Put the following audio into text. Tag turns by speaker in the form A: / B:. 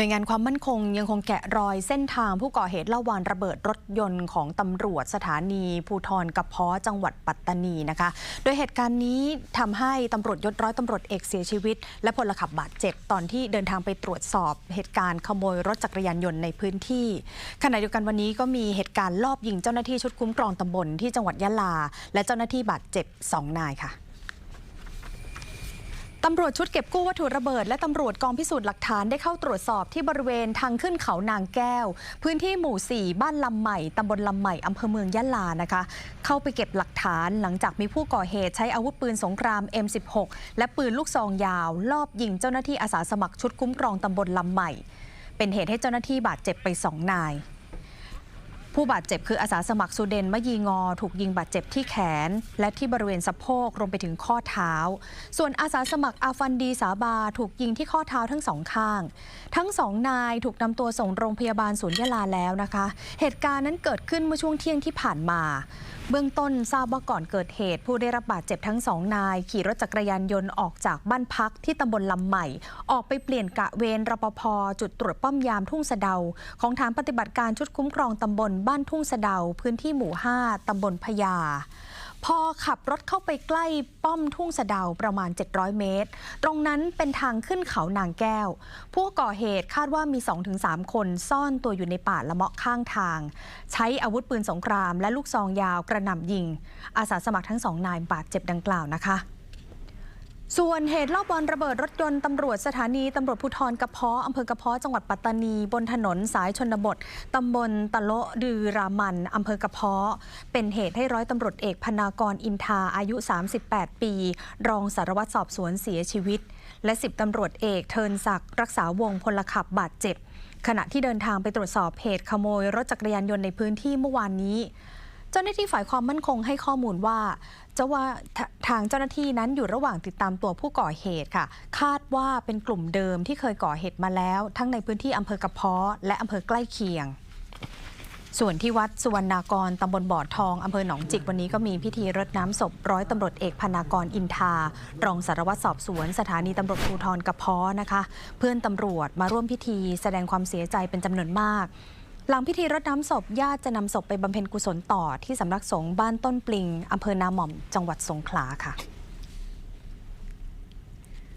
A: น่วยงานความมั่นคงยังคงแกะรอยเส้นทางผู้ก่อเหตุละวางระเบิดรถยนต์ของตำรวจสถานีภูทรกระเพาะจังหวัดปัตตานีนะคะ โดยเหตุการณ์นี้ทำให้ตำรวจยศร้อยตำรวจเอกเสียชีวิต และพลขับบาดเจ็บตอนที่เดินทางไปตรวจสอบ เหตุการณ์ขโมยรถจักรยานยนต์ในพื้นที่ ขณะเดียวกันวันนี้ก็มีเหตุการณ์ลอบยิงเจ้าหน้าที่ชุดคุ้มครองตำบลที่จังหวัดยะลา และเจ้าหน้าที่บาดเจ็บสองนายค่ะ ตำรวจชุดเก็บกู้วัตถุระเบิด และตำรวจกองพิสูจน์หลักฐานได้เข้าตรวจสอบที่บริเวณทางขึ้นเขานางแก้ว พื้นที่หมู่ 4 บ้านลำใหม่ตำบลลำใหม่อำเภอเมืองยะลานะคะ เข้าไปเก็บหลักฐานหลังจากมีผู้ก่อเหตุใช้อาวุธปืนสงคราม M16 และปืนลูกซองยาว ลอบยิงเจ้าหน้าที่อาสาสมัครชุดคุ้มครองตำบลลำใหม่ เป็นเหตุให้เจ้าหน้าที่บาดเจ็บไปสองนาย ผู้บาดเจ็บคืออาสาสมัครสุเดนมะยีงอ ถูกยิงบาดเจ็บที่แขน และที่บริเวณสะโพกรวมไปถึงข้อเท้า ส่วนอาสาสมัครอาฟันดีสาบา ถูกยิงที่ข้อเท้าทั้งสองข้าง ทั้งสองนายถูกนำตัวส่งโรงพยาบาลศูนย์ยะลาแล้วนะคะ เหตุการณ์นั้นเกิดขึ้นเมื่อช่วงเที่ยงที่ผ่านมา เบื้องต้นทราบว่าก่อนเกิดเหตุ ผู้ได้รับบาดเจ็บทั้งสองนาย ขี่รถจักรยานยนต์ออกจากบ้านพักที่ตำบลลำใหม่ ออกไปเปลี่ยนกะเวรรปภจุดตรวจป้อมยามทุ่งสะเดา ของฐานปฏิบัติการชุดคุ้มครองตำบลบ้านทุ่งสะเดา พื้นที่หมู่ 5ตำบลพญา พอขับรถเข้าไปใกล้ป้อมทุ่งสะเดาประมาณ 700 เมตร ตรงนั้นเป็นทางขึ้นเขานางแก้ว ผู้ก่อเหตุคาดว่ามี 2-3 คนซ่อนตัวอยู่ในป่าละเมาะข้างทาง ใช้อาวุธปืนสงครามและลูกซองยาวกระหน่ำยิง อาสาสมัครทั้งสองนายบาดเจ็บดังกล่าวนะคะ ส่วนเหตุลอบวางระเบิดรถยนต์ตำรวจสถานีตำรวจภูธรกระเพาะอำเภอกระเพาะจังหวัดปัตตานี บนถนนสายชนบทตำบลตะโลดือรามันอำเภอกระเพาะ เป็นเหตุให้ร้อยตำรวจเอกพนากรอินทาอายุ 38 ปี รองสารวัตรสอบสวนเสียชีวิต และสิบตำรวจเอกเทินศักดิ์รักษาวงพลขับบาดเจ็บ ขณะที่เดินทางไปตรวจสอบเหตุขโมยรถจักรยานยนต์ในพื้นที่เมื่อวานนี้ เจ้าหน้าที่ฝ่ายความมั่นคงให้ข้อมูลว่าเจ้าว่า ทางเจ้าหน้าที่นั้นอยู่ระหว่างติดตามตัวผู้ก่อเหตุค่ะ คาดว่าเป็นกลุ่มเดิมที่เคยก่อเหตุมาแล้ว ทั้งในพื้นที่อำเภอกระเพาะและอำเภอใกล้เคียงส่วนที่วัดสุวรรณากรตำบลบ่อทองอำเภอหนองจิกวันนี้ก็มีพิธีรดน้ำศพร้อยตำรวจเอกพนากรอินทา รองสารวัตรสอบสวน สถานีตำรวจภูธรกระเพาะนะคะ เพื่อนตำรวจมาร่วมพิธีแสดงความเสียใจเป็นจำนวนมาก หลังพิธีรดน้ำศพญาติจะนำศพไปบำเพ็ญกุศลต่อที่สำนักสงฆ์บ้านต้นปลิงอำเภอนาหม่อม จังหวัดสงขลาค่ะ